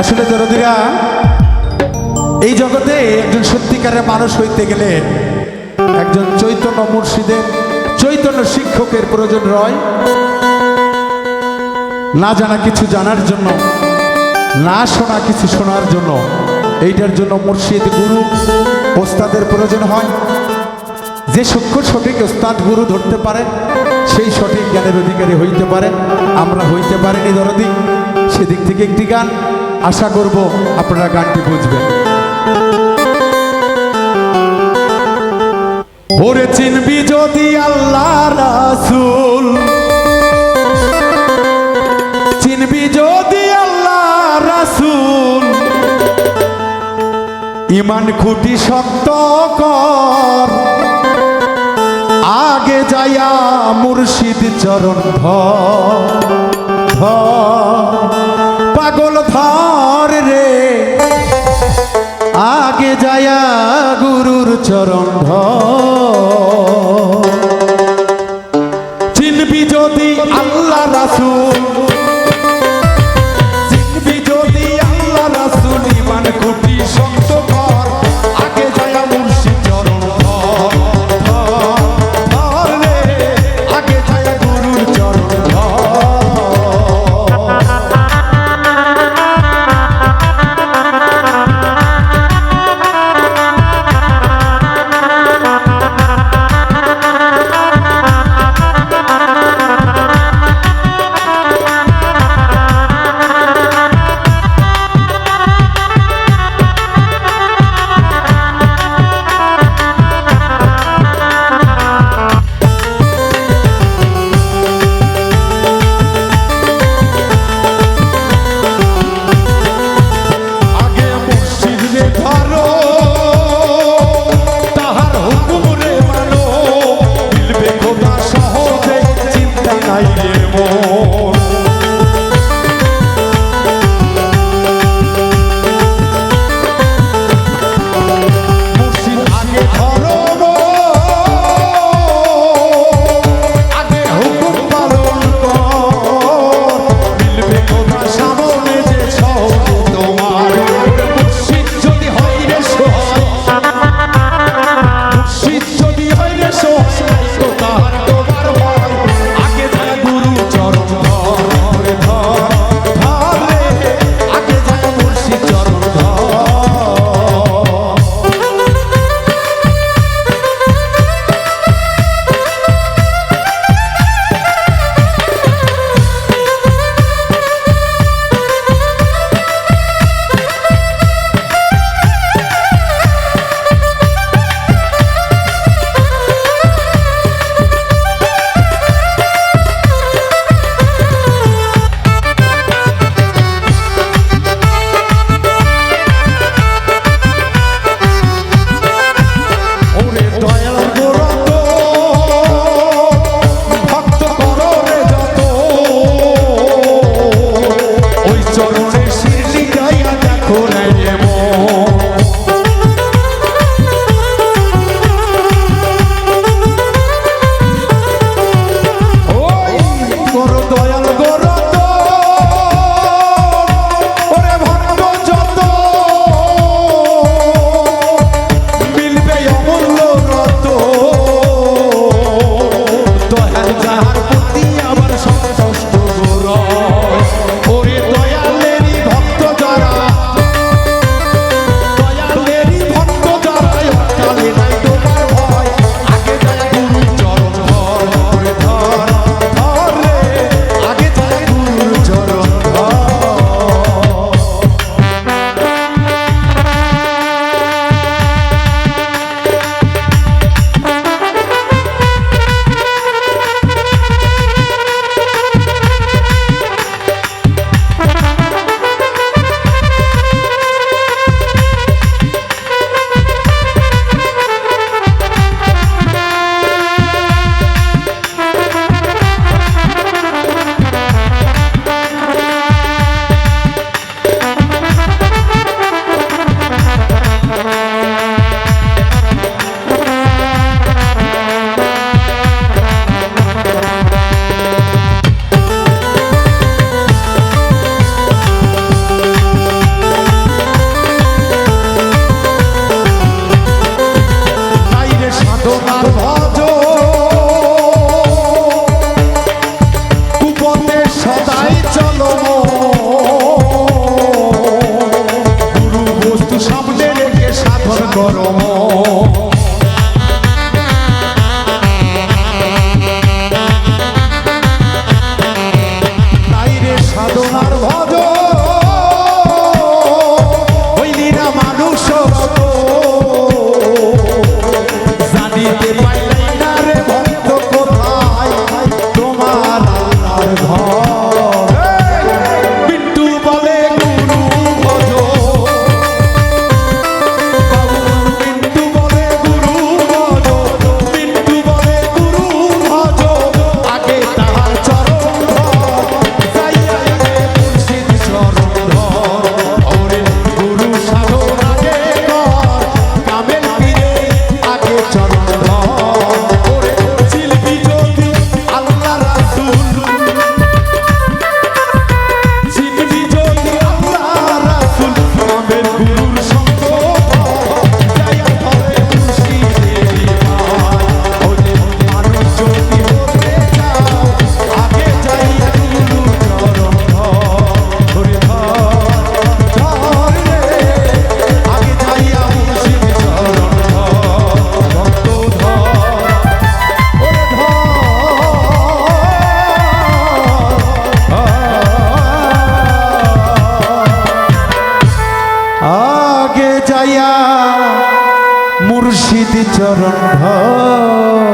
আসলে দরদিরা এই জগতে একজন সত্যিকারের মানুষ হইতে গেলে একজন চৈতন্য মুর্শিদের, চৈতন্য শিক্ষকের প্রয়োজন রয়। না জানা কিছু জানার জন্য, না শোনা কিছু শোনার জন্য, এইটার জন্য মুর্শিদ গুরু, ওস্তাদের প্রয়োজন হয়। যে সূক্ষ্ম সঠিক ওস্তাদ গুরু ধরতে পারে, সেই সঠিক জ্ঞানের অধিকারী হইতে পারে। আমরা হইতে পারিনি দরদি সেদিক থেকে একটি গান। আশা করব আপনারা গানটি বুঝবেন। ওরে চিনবি যদি আল্লাহ রাসুল। চিনবি যদি আল্লাহ রাসুল। ইমান খুঁটি শক্ত কর। আগে যায়া মুর্শিদ চরণ ধর ধর, যায়া গুরুর চরণ ধর। i give saiyemo করম করিয়া মুর্শিদ চরণ ধর।